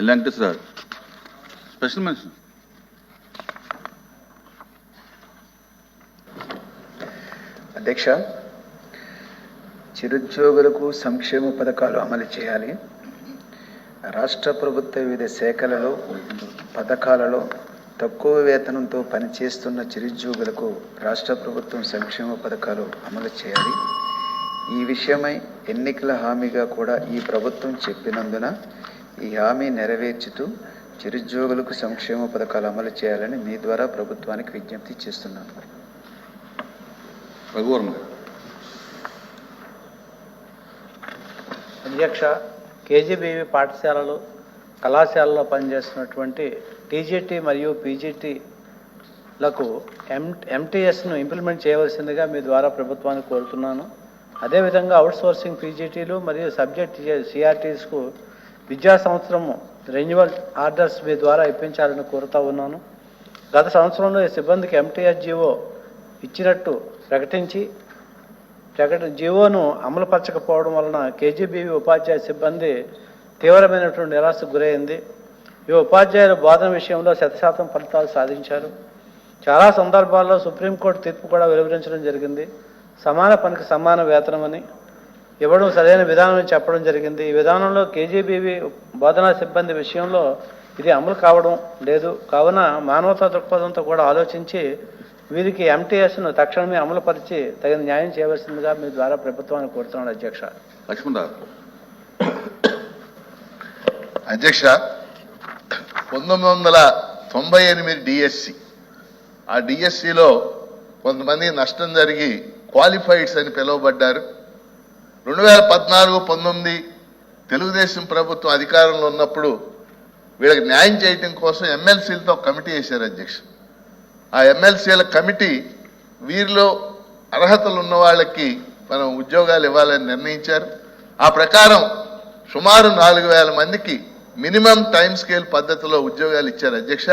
ఇలాంటి sir special mention అధ్యక్ష చిరుద్యోగులకు సంక్షేమ పథకాలు అమలు చేయాలి. రాష్ట్ర ప్రభుత్వ వివిధ శాఖలలో పథకాలలో తక్కువ వేతనంతో పనిచేస్తున్న చిరుద్యోగులకు రాష్ట్ర ప్రభుత్వం సంక్షేమ పథకాలు అమలు చేయాలి. ఈ విషయమై ఎన్నికల హామీగా కూడా ఈ ప్రభుత్వం చెప్పినందున ఈ హామీ నెరవేర్చుతూ చిరుద్యోగులకు సంక్షేమ పథకాలు అమలు చేయాలని మీ ద్వారా ప్రభుత్వానికి విజ్ఞప్తి చేస్తున్నాను. అధ్యక్ష కేజీబీవి పాఠశాలలు కళాశాలలో పనిచేస్తున్నటువంటి టీజీటీ మరియు పీజీటీలకు ఎం ఎంటీఎస్ను ఇంప్లిమెంట్ చేయవలసిందిగా మీ ద్వారా ప్రభుత్వాన్ని కోరుతున్నాను. అదేవిధంగా అవుట్సోర్సింగ్ పీజీటీలు మరియు సబ్జెక్ట్ సిఆర్టీస్కు విద్యా సంవత్సరము రెన్యువల్ ఆర్డర్స్ మీ ద్వారా ఇప్పించాలని కోరుతా ఉన్నాను. గత సంవత్సరంలో ఈ సిబ్బందికి ఎంటీఎస్ జీవో ఇచ్చినట్టు ప్రకటించి ప్రకట జీవోను అమలుపరచకపోవడం వలన కేజీబీవీ ఉపాధ్యాయ సిబ్బంది తీవ్రమైనటువంటి నిరాశకు గురైంది. ఈ ఉపాధ్యాయుల బోధన విషయంలో శతశాతం ఫలితాలు సాధించారు. చాలా సందర్భాల్లో సుప్రీంకోర్టు తీర్పు కూడా వెలువరించడం జరిగింది. సమాన పనికి సమాన వేతనమని ఇవ్వడం సరైన విధానం చెప్పడం జరిగింది. ఈ విధానంలో కేజీబీవీ బోధనా సిబ్బంది విషయంలో ఇది అమలు కావడం లేదు. కావున మానవతా దృక్పథంతో కూడా ఆలోచించి వీరికి ఎంటీఎస్ను తక్షణమే అమలుపరిచి తగిన న్యాయం చేయవలసిందిగా మీ ద్వారా ప్రభుత్వాన్ని కోరుతున్నాను అధ్యక్ష. లక్ష్మణరావు అధ్యక్ష పంతొమ్మిది వందల తొంభై ఎనిమిది డిఎస్సి. ఆ డిఎస్సిలో కొంతమంది నష్టం జరిగి క్వాలిఫైడ్స్ అని పిలువబడ్డారు. రెండు వేల పద్నాలుగు పంతొమ్మిది తెలుగుదేశం ప్రభుత్వం అధికారంలో ఉన్నప్పుడు వీళ్ళకి న్యాయం చేయటం కోసం ఎమ్మెల్సీలతో కమిటీ వేశారు అధ్యక్ష ఆ ఎమ్మెల్సీల కమిటీ వీరిలో అర్హతలు ఉన్న వాళ్ళకి మనం ఉద్యోగాలు ఇవ్వాలని నిర్ణయించారు. ఆ ప్రకారం సుమారు నాలుగు వేల మందికి మినిమం టైం స్కేల్ పద్ధతిలో ఉద్యోగాలు ఇచ్చారు అధ్యక్ష.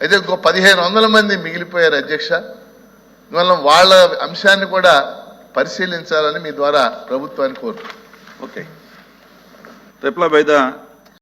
అయితే ఇంకో పదిహేను వందల మంది మిగిలిపోయారు అధ్యక్ష. అందువల్ల వాళ్ళ అంశాన్ని కూడా పరిశీలించాలని మీ ద్వారా ప్రభుత్వాన్ని కోరుతున్నాను ఓకే రిప్లై బై ద